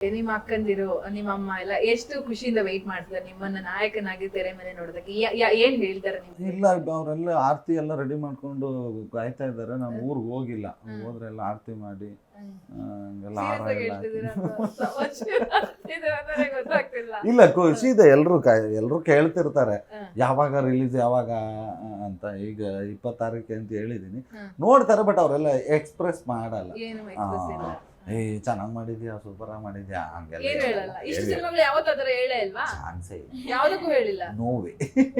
ನಿಮ್ಮ ಅಕ್ಕಂದಿರು ನಿಮ್ಮ ಅಮ್ಮ ಎಲ್ಲ ಎಷ್ಟು ಖುಷಿಯಿಂದ ವೆಯ್ಟ್ ಮಾಡ್ತಾರೆ ನಿಮ್ಮನ್ನ ನಾಯಕನಾಗಿ ತೆರೆ ಮೇಲೆ ನೋಡೋದಕ್ಕೆ ಏನ್ ಹೇಳ್ತಾರೆ ಇಲ್ಲ ಅವರೆಲ್ಲ ಆರತಿ ಎಲ್ಲ ರೆಡಿ ಮಾಡ್ಕೊಂಡು ಕಾಯ್ತಾ ಇದ್ದಾರೆ. ನಾನು ಊರಿಗೆ ಹೋಗಿಲ್ಲ. ಹೋದ್ರೆ ಎಲ್ಲ ಆರತಿ ಮಾಡಿ ಇಲ್ಲ ಖುಷಿ ಇದೆ. ಎಲ್ರು ಎಲ್ರು ಕೇಳ್ತಿರ್ತಾರೆ. ಯಾವಾಗ ರಿಲೀಸ್ ಯಾವಾಗ ಅಂತ ಈಗ ಇಪ್ಪತ್ತಾರಕ್ಕೆ ಅಂತ ಹೇಳಿದೀನಿ. ನೋಡ್ತಾರೆ ಬಟ್ ಅವರೆಲ್ಲ ಎಕ್ಸ್ಪ್ರೆಸ್ ಮಾಡಲ್ಲ. ಏ ಚೆನ್ನಾಗ್ ಮಾಡಿದ್ಯಾ? ಸೂಪರ್ ಆಗಿ ಮಾಡಿದ್ಯಾ? ಹಂಗೆಲ್ಲ ಏನು ಹೇಳಲ್ಲ. ಇಷ್ಟು ಸಿನಿಮಾಗಳು ಯಾವತ್ತೂ ಆತರ ಹೇಳೇ ಇಲ್ವಾ? ಚಾನ್ಸೇ ಯಾವ್ದಕ್ಕೂ ಹೇಳಿಲ್ಲ. ನೋವೇ.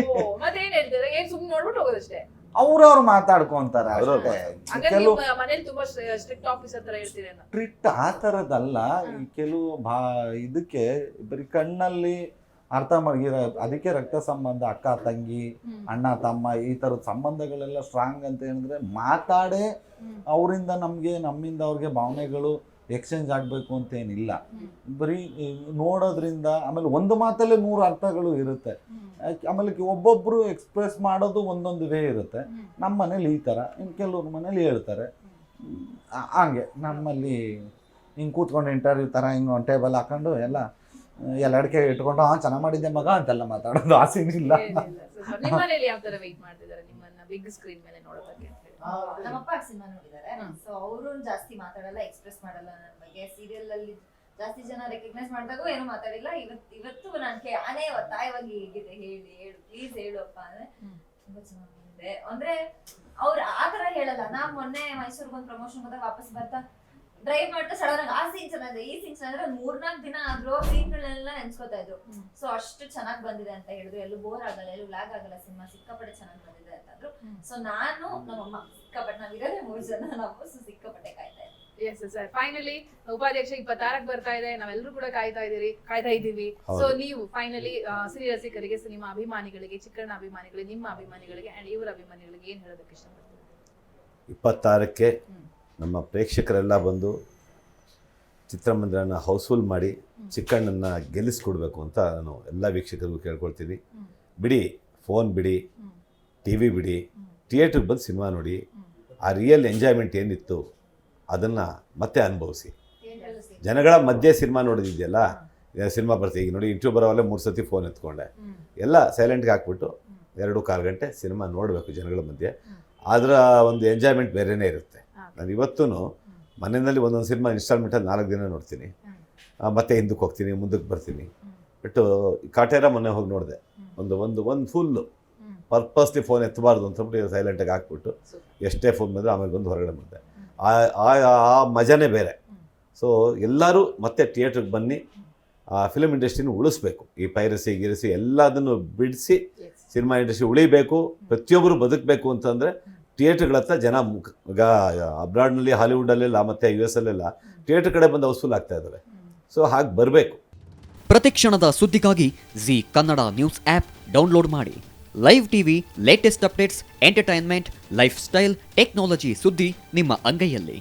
ಓ, ಮತ್ತೆ ಏನ್ ಹೇಳ್ತಾರೆ ಏನ್ ಸುಮ್ನೆ ನೋಡ್ಬಿಟ್ಟು ಹೋಗೋದಷ್ಟೇ? ಅವ್ರವ್ರು ಮಾತಾಡ್ಕೊಂತಾರೆ. ಅಷ್ಟೇ ಹಂಗಾರೆ ಕೆಲವು ಮನೇಲಿ ತುಂಬಾ ಸ್ಟ್ರಿಕ್ಟ್ ಆಫೀಸ್ ಹತ್ರ ಹೇಳ್ತೀರೇನೋ ಟ್ರಿಟ್ ಆ ಥರದ್ದಲ್ಲ ಈ ಕೆಲವು ಭಾ ಇದಕ್ಕೆ ಬರೀ ಕಣ್ಣಲ್ಲಿ ಅರ್ಥ ಮಾಡಿ ಅದಕ್ಕೆ ರಕ್ತ ಸಂಬಂಧ ಅಕ್ಕ ತಂಗಿ ಅಣ್ಣ ತಮ್ಮ ಈ ಥರದ ಸಂಬಂಧಗಳೆಲ್ಲ ಸ್ಟ್ರಾಂಗ್ ಅಂತ ಏನಂದ್ರೆ ಮಾತಾಡೇ ಅವರಿಂದ ನಮಗೆ ನಮ್ಮಿಂದ ಅವ್ರಿಗೆ ಭಾವನೆಗಳು ಎಕ್ಸ್ಚೇಂಜ್ ಆಗಬೇಕು ಅಂತೇನಿಲ್ಲ. ಏನಿಲ್ಲ ಬರೀ ನೋಡೋದ್ರಿಂದ ಆಮೇಲೆ ಒಂದು ಮಾತಲ್ಲೇ ನೂರು ಅರ್ಥಗಳು ಇರುತ್ತೆ. ಆಮೇಲೆ ಒಬ್ಬೊಬ್ಬರು ಎಕ್ಸ್ಪ್ರೆಸ್ ಮಾಡೋದು ಒಂದೊಂದು ವೇ ಇರುತ್ತೆ. ನಮ್ಮ ಮನೇಲಿ ಈ ಥರ ಇನ್ನು ಕೆಲವ್ರ ಮನೇಲಿ ಹೇಳ್ತಾರೆ. ಹಾಗೆ ಹಂಗೆ ನಮ್ಮಲ್ಲಿ ಹಿಂಗೆ ಕೂತ್ಕೊಂಡು ಇಂಟರ್ವ್ಯೂ ಥರ ಹಿಂಗೆ ಒಂದು ಟೇಬಲ್ ಹಾಕೊಂಡು ಎಲ್ಲ ಎಲ್ಲ ಅಡಿಕೆ ಇಟ್ಕೊಂಡು ಹಾಂ ಚೆನ್ನಾಗಿ ಮಾಡಿದ್ದೆ ಮಗ ಅಂತೆಲ್ಲ ಮಾತಾಡೋದು ಆಸೆನಿಲ್ಲ. ನಿಮ್ಮ ಮನೇಲಿ ಯಾವ ತರ ವೆಯ್ಟ್ ಮಾಡ್ತಿದ್ದಾರೆ ನಿಮ್ಮನ್ನ ಬಿಗ್ ಸ್ಕ್ರೀನ್ ಮೇಲೆ ನೋಡೋದಕ್ಕೆ ಅಂತ ಹೇಳಿ? ನಮ್ಮ ಸಿನಿಮಾ ನೋಡಿದ್ದಾರೆ. ಹ್ಮ್. ಸೊ ಅವರು ಜಾಸ್ತಿ ಮಾತಾಡಲ್ಲ ಎಕ್ಸ್ಪ್ರೆಸ್ ಮಾಡಲ್ಲ ನನ್ನ ಬಗ್ಗೆ. ಸೀರಿಯಲ್ ಅಲ್ಲಿ ಜಾಸ್ತಿ ಜನ ರೆಕಗ್ನೈಸ್ ಮಾಡಿದಾಗ ಏನು ಮಾತಾಡಿಲ್ಲ. ಇವತ್ ಇವತ್ತು ನಾನು ಕೇ ಆನೆ ಒತ್ತಾಯವಾಗಿ ಹೇಗಿದೆ ಹೇಳಿ ಹೇಳು ಪ್ಲೀಸ್ ಹೇಳುಪ್ಪ ಅಂದ್ರೆ ಹ್ಮ್. ತುಂಬಾ ಚೆನ್ನಾಗಿದೆ ಅಂದ್ರೆ ಅವ್ರು ಆ ತರ ಹೇಳಲ್ಲ. ನಾ ಮೊನ್ನೆ ಮೈಸೂರ್ಗೆ ಒಂದು ಪ್ರಮೋಷನ್ ಬಂದಾಗ ವಾಪಸ್ ಬರ್ತಾ ಡ್ರೈವ್ ಮಾಡ್ತಾ ಸಡನ್ ಆಗಿ ಆ ಸೀನ್ ಚೆನ್ನಾಗಿದೆ ಈ ಸೀನ್ಸ್ ಅಂದ್ರೆ ಮೂರ್ನಾಲ್ಕು ದಿನ ಆದ್ರೂ ಸೀನ್ಗಳನ್ನೆಲ್ಲ ನೆನ್ಸ್ಕೊತಾ ಇದ್ರು. ಸೊ ಅಷ್ಟು ಚೆನ್ನಾಗಿ ಬಂದಿದೆ ಅಂತ ಹೇಳಿದ್ರು. ಎಲ್ಲೂ ಬೋರ್ ಆಗಲ್ಲ ಎಲ್ಲೂ ಲ್ಯಾಗ್ ಆಗಲ್ಲ ಸಿನಿಮಾ. ಸಿಕ್ಕಾಪಟ್ಟೆ ಚೆನ್ನಾಗಿ ಬಂದಿದೆ ಅಂತಂದ್ರು. ಸೊ ನಾನು ನಮ್ಮಮ್ಮ ಸಿಕ್ಕಾಪಟ್ಟೆ ಇರೋದೇ ಮೂರ್ ಜನ ನಾವು ಸೊ ಸಿಕ್ಕಾಪಟ್ಟೆ ಕಾಯ್ತಾ ಇದ್ದೆ ಎಸ್ ಸರ್ ಫೈನಲಿ ಉಪಾಧ್ಯಕ್ಷ ಇಪ್ಪತ್ತಾರಕ್ಕೆ ಬರ್ತಾ ಇದೆ. ನಾವೆಲ್ಲರೂ ಕೂಡ ಕಾಯ್ತಾ ಇದೀರಿ ಕಾಯ್ತಾ ಇದ್ದೀವಿ. ಸೊ ನೀವು ಫೈನಲಿ ಸಿರಿ ರಸಿಕರಿಗೆ ಸಿನಿಮಾ ಅಭಿಮಾನಿಗಳಿಗೆ ಚಿಕ್ಕಣ್ಣ ಅಭಿಮಾನಿಗಳಿಗೆ ನಿಮ್ಮ ಅಭಿಮಾನಿಗಳಿಗೆ ಅಂಡ್ ಇವರ ಅಭಿಮಾನಿಗಳಿಗೆ ಏನ್ ಹೇಳೋದಕ್ಕೆ ಇಷ್ಟಪಡ್ತೀವಿ ಇಪ್ಪತ್ತಾರಕ್ಕೆ ಹ್ಮ್. ನಮ್ಮ ಪ್ರೇಕ್ಷಕರೆಲ್ಲ ಬಂದು ಚಿತ್ರಮಂದಿರನ ಹೌಸ್ಫುಲ್ ಮಾಡಿ ಚಿಕ್ಕಣ್ಣನ ಗೆಲ್ಲಿಸ್ಕೊಡ್ಬೇಕು ಅಂತ ನಾನು ಎಲ್ಲ ವೀಕ್ಷಕರಿಗೂ ಕೇಳ್ಕೊಳ್ತೀನಿ ಬಿಡಿ, ಫೋನ್ ಬಿಡಿ. ಟಿ ವಿ ಬಿಡಿ. ಥಿಯೇಟ್ರಿಗೆ ಬಂದು ಸಿನಿಮಾ ನೋಡಿ, ಆ ರಿಯಲ್ ಎಂಜಾಯ್ಮೆಂಟ್ ಏನಿತ್ತು ಅದನ್ನು ಮತ್ತೆ ಅನುಭವಿಸಿ ಜನಗಳ ಮಧ್ಯೆ ಸಿನಿಮಾ ನೋಡಿದ್ದಿದೆಯಲ್ಲ ಸಿನಿಮಾ ಬರ್ತೀವಿ ಈಗ ನೋಡಿ ಇಂಟ್ರ್ಯೂ ಬರೋವಲ್ಲೇ ಮೂರು ಸತಿ ಫೋನ್ ಎತ್ಕೊಂಡೆ. ಎಲ್ಲ ಸೈಲೆಂಟ್ಗೆ ಹಾಕ್ಬಿಟ್ಟು ಎರಡು ಕಾಲು ಗಂಟೆ ಸಿನಿಮಾ ನೋಡಬೇಕು ಜನಗಳ ಮಧ್ಯೆ. ಅದರ ಒಂದು ಎಂಜಾಯ್ಮೆಂಟ್ ಬೇರೆಯೇ ಇರುತ್ತೆ ನಾನು ಇವತ್ತೂ ಮನೆಯಲ್ಲಿ ಒಂದೊಂದು ಸಿನಿಮಾ ಇನ್ಸ್ಟಾಲ್ಮೆಂಟಲ್ಲಿ ನಾಲ್ಕು ದಿನ ನೋಡ್ತೀನಿ ಮತ್ತೆ ಹಿಂದಕ್ಕೆ ಹೋಗ್ತೀನಿ ಮುಂದಕ್ಕೆ ಬರ್ತೀನಿ. ಬಟ್ ಕಾಟೇರ ಮೊನ್ನೆ ಹೋಗಿ ನೋಡಿದೆ ಒಂದು ಒಂದು ಒಂದು ಫುಲ್ಲು. ಪರ್ಪಸ್ಲಿ ಫೋನ್ ಎತ್ತಬಾರ್ದು ಅಂತ ಹೇಳ್ಬಿಟ್ಟು ಸೈಲೆಂಟಾಗಿ ಹಾಕ್ಬಿಟ್ಟು. ಎಷ್ಟೇ ಫೋನ್ ಬಂದರೆ ಆಮೇಲೆ ಬಂದು ಹೊರಗಡೆ ಬಂದೆ ಆ ಆ- ಮಜಾನೇ ಬೇರೆ. ಸೊ ಎಲ್ಲರೂ ಮತ್ತೆ ಥಿಯೇಟ್ರಿಗೆ ಬನ್ನಿ ಆ ಫಿಲಮ್ ಇಂಡಸ್ಟ್ರಿನ ಉಳಿಸ್ಬೇಕು ಈ ಪೈರಸಿ ಗಿರಸಿ ಎಲ್ಲದನ್ನು ಬಿಡಿಸಿ. ಸಿನಿಮಾ ಇಂಡಸ್ಟ್ರಿ ಉಳಿಬೇಕು ಪ್ರತಿಯೊಬ್ಬರು ಬದುಕಬೇಕು ಅಂತಂದರೆ ಥಿಯೇಟ್ರ್ಗಳ ಹತ್ರ ಜನ ಈಗ ಅಬ್ರಾಡ್ನಲ್ಲಿ ಹಾಲಿವುಡಲ್ಲೆಲ್ಲ ಮತ್ತು ಯು ಎಸ್ ಅಲ್ಲೆಲ್ಲ ಥಿಯೇಟ್ರ್ ಕಡೆ ಬಂದು ಹೌಸ್ಫುಲ್ ಆಗ್ತಾ ಇದ್ದಾವೆ ಹ್ಮ್. ಸೊ ಹಾಗೆ ಬರಬೇಕು. ಪ್ರತಿಕ್ಷಣದ ಸುದ್ದಿಗಾಗಿ Zee Kannada news app download ಮಾಡಿ. Live TV, latest updates, entertainment, lifestyle, technology ಸುದ್ದಿ ನಿಮ್ಮ ಅಂಗೈಯಲ್ಲಿ.